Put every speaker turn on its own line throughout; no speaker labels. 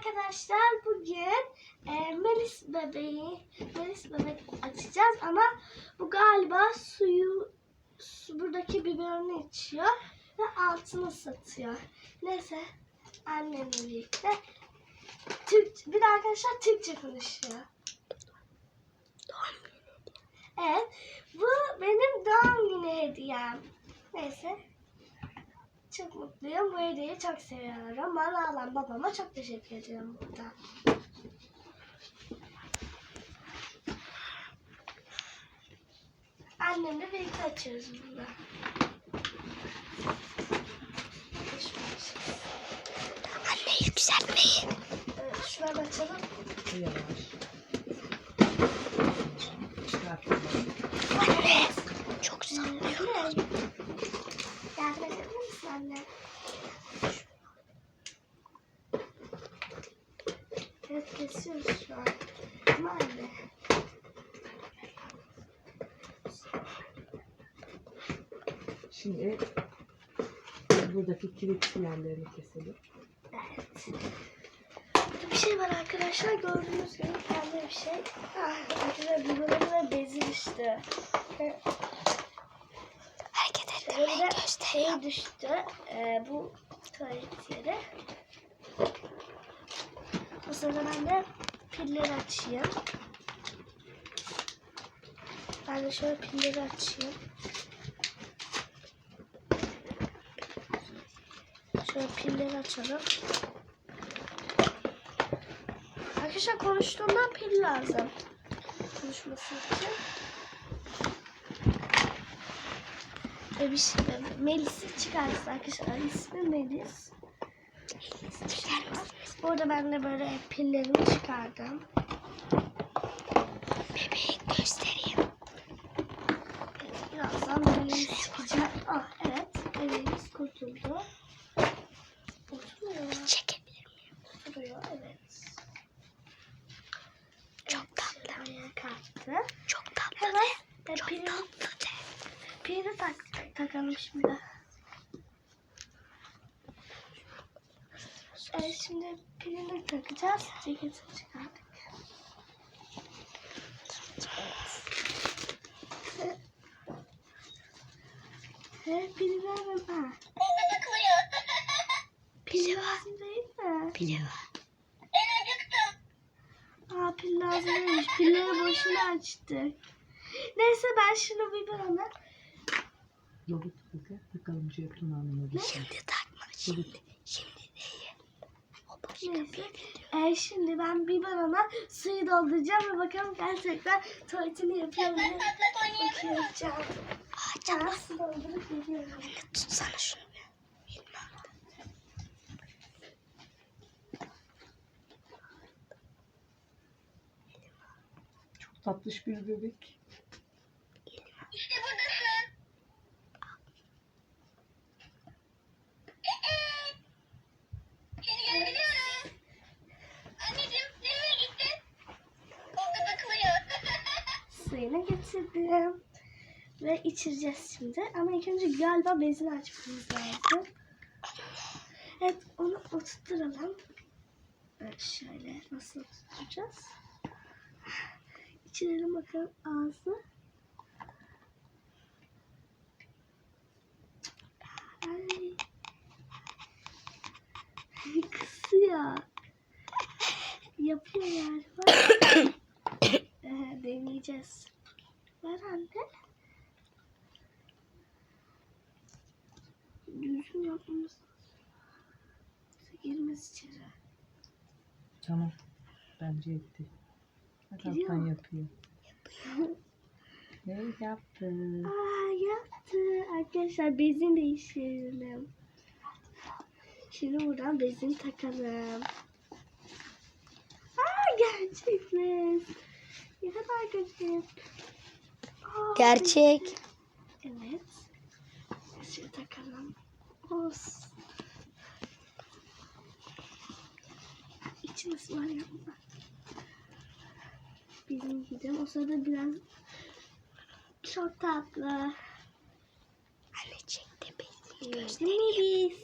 arkadaşlar bugün e, Melis bebeği Melis bebek açacağız ama bu galiba suyu su, buradaki biberini içiyor ve altını satıyor. Neyse annemle birlikte Türk, bir de arkadaşlar Türkçe konuşuyor. Evet bu benim doğum günü hediyem. Neyse çok mutluyum. Bu hediyeyi çok seviyorum. Bana alan babama çok teşekkür ediyorum burada. Annemle birlikte açıyoruz burada.
Anne yükseltmeyin.
Evet, şuradan açalım.
Yavaş.
Anne. Çok sallıyor.
Anne. Yardım edebilir misin anne? Evet kesiyoruz şu an. Ama anne.
Şimdi buradaki kilit yerlerini keselim.
Evet. Burada bir şey var arkadaşlar. Gördüğünüz gibi pembe bir şey. Ah, arkadaşlar biberine bezi düştü.
Hareket Gösteriyor.
şey düştü. Ee, bu tuvalet yeri. O sırada ben de pilleri açayım. Ben de şöyle pilleri açayım. Şöyle pilleri açalım. Arkadaşlar konuştuğumdan pil lazım. Konuşması için. Bir şey Melis'i çıkarsa arkadaşlar ismi Melis. Bu arada ben de böyle pillerimi çıkardım.
Bebeği göstereyim.
Birazdan bebeğimiz çıkacak. Ah evet bebeğimiz kurtuldu. Oturuyor.
Çekebilir miyim?
Oturuyor evet.
Çok tatlı.
Ayağa kalktı.
Çok tatlı.
Hemen
Çok
pilini,
tatlı de.
pilini tak, takalım şimdi. Evet şimdi pilini takacağız. Ceketini çıkardık. Evet pilini hemen ha. Pil lazım değil mi?
Pili var.
Aa pil lazım değilmiş. Pilleri boşuna açtık. Neyse ben şunu bir bana.
Yolu tıkla. Bakalım cevapını anlamadım.
Şimdi takma. Şimdi. Şimdi değil. O başka
Neyse.
bir video.
Ee, şimdi ben bir barona suyu dolduracağım ve bakalım gerçekten tuvaletini yapıyor mu? Bakacağım.
Aa
Ben
canım.
su doldurup geliyorum.
Tutsana şunu. bir. Bilmem.
Çok tatlış bir bebek.
Getirdim. Ve içireceğiz şimdi. Ama ilk önce galiba bezini açmamız lazım. Evet onu oturtturalım. Evet, şöyle nasıl oturtacağız? İçirelim bakalım ağzı. Ay. Kısıyor. Yapıyor galiba. Ee, deneyeceğiz. Anne. Düzgün yapmamız. Girmez içeri.
Tamam. Bence etti. Alttan
mu?
yapıyor. Ne yaptı?
Aa yaptı. Arkadaşlar bezini değiştirelim. Şimdi buradan bezini takalım. Aa gerçekten. Ne kadar güzel.
Gerçek.
Evet. Sesi takalım. Os. İçimiz var ya Bizim gidelim. O sırada biraz çok tatlı.
Anne çekti
bizi. Gösterelim. Biz.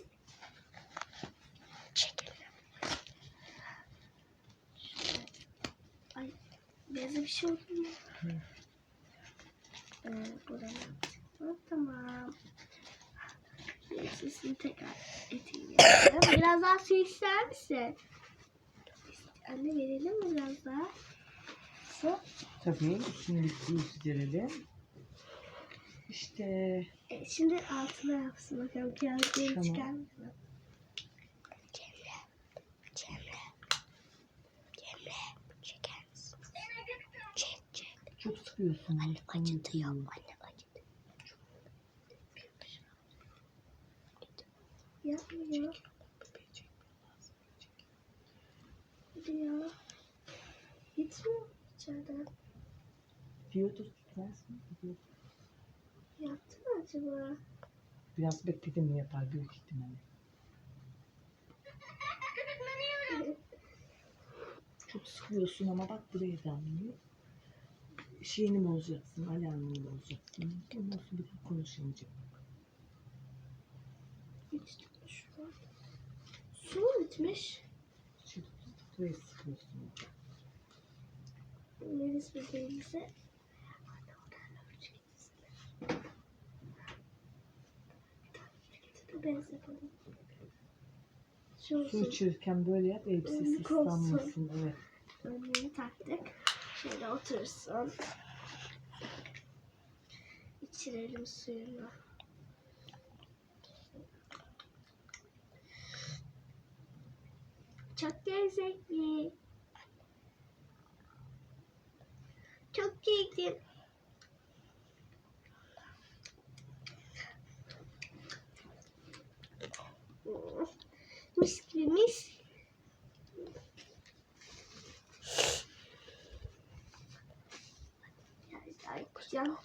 Çekelim.
Ay, bize bir şey oldu mu? Ee, Tamam. Sesini tekrar. Biraz daha su ister misin? Anne verelim biraz daha? Su.
Tabii şimdi suyu süzerelim. İşte
E, şimdi altına yapsın bakalım. Kıyafetleri
Tamam.
çıkar
çok sıkıyorsun.
Anne acıtıyor. Anne acıtıyor.
Yapmıyor. Hadi ya. Gitmiyor içeriden.
Fiyotu tutmaz mı?
Yaptı mı acaba?
Biraz bekledim mi yapar büyük ihtimalle. Çok sıkıyorsun ama bak buraya damlıyor. Şeyini bozacaksın, alarmını bozacaksın. Ondan sonra bir daha konuşamayacak.
Hiç tutmuş mu? Su mu bitmiş?
Şimdi buraya sıkıyorsun.
Getirsin. Beyaz yapalım. Şu
Su
olsun.
içirirken böyle yap, elbisesi
olsun.
ıslanmasın. Evet.
Önlüğünü taktık. Şöyle otursun. İçirelim suyunu. Çok lezzetli. Çok keyifli. Mm, Mis gibi mis. Biraz yapacağım.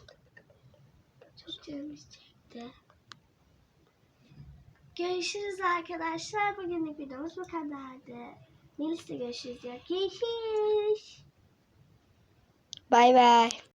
Çok canım çekti. Görüşürüz arkadaşlar. Bugünlük videomuz bu kadardı. Melis'le görüşürüz. Görüşürüz.
Bay bay.